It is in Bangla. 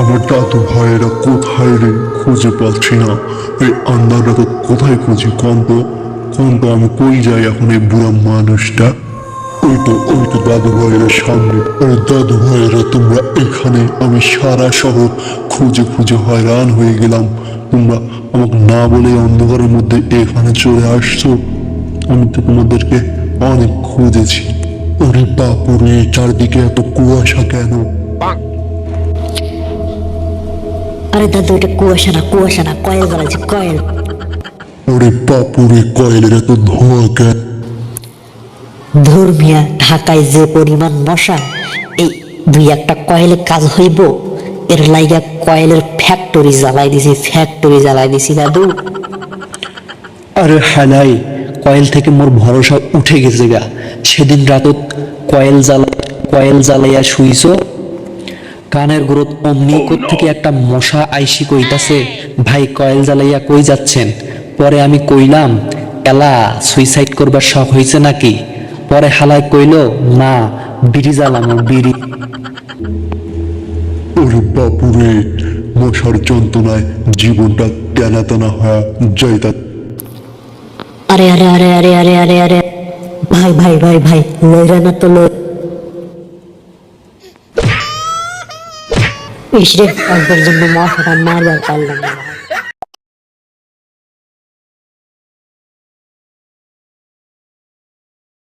আমার দাদু ভাইয়েরা কোথায় রে? খুঁজে পাচ্ছি না। এই আন্দারটা তো কোথায় খুঁজি কোন তো? আমি কই যাই এখন এই বুড়া মানুষটা? ওই তো ওই তো দাদু ভাইয়েরা সামনে। আরে দাদু ভাইয়েরা, তোমরা এখানে? আমি সারা শহর খুঁজে খুঁজে হয়রান হয়ে গেলাম। তোমরা আমাকে না বলে অন্ধকারের মধ্যে এখানে চলে আসছো? আমি তো তোমাদেরকে অনেক খুঁজেছি। ওরে বাপুরে, চারদিকে এত কুয়াশা কেন? আরে দাদু এটা কুয়াশা না কুয়াশা না কয়েল। কয়েল ওরে বাপুরে কয়েলের এত ধোঁয়া কেন ধর্মিয়া ঢাকায় যে পরিমাণ মশা এই দুই একটা কয়েলে কাজ হইব এর লাইগা কয়েলের ফ্যাক্টরি জ্বালাই দিছি ফ্যাক্টরি জ্বালাই দিছি দাদু। আরে হালাই কয়েল থেকে মোর ভরসা উঠে গেছে গা। সেদিন রাতত কয়েল জ্বালা কয়েল জ্বালাইয়া শুইছ কানের গ্রোথ অমনি থেকে একটা মশা আইসি কইতাছে ভাই কয়েল জ্বালাইয়া কই যাচ্ছেন? পরে আমি কইলাম এলা সুইসাইড করবার শখ হয়েছে নাকি? পরে হালাই কইল না বিড়ি জ্বালানো বিড়ি। ওরে বাপুরে মশার যন্ত্রণায় জীবনটা টানা টানা হয়ে যাইতা আরে আরে আরে আরে আরে আরে আরে ভাই ভাই ভাই ভাই লইরা না তো লই पिछड़े माफ़ मार जाता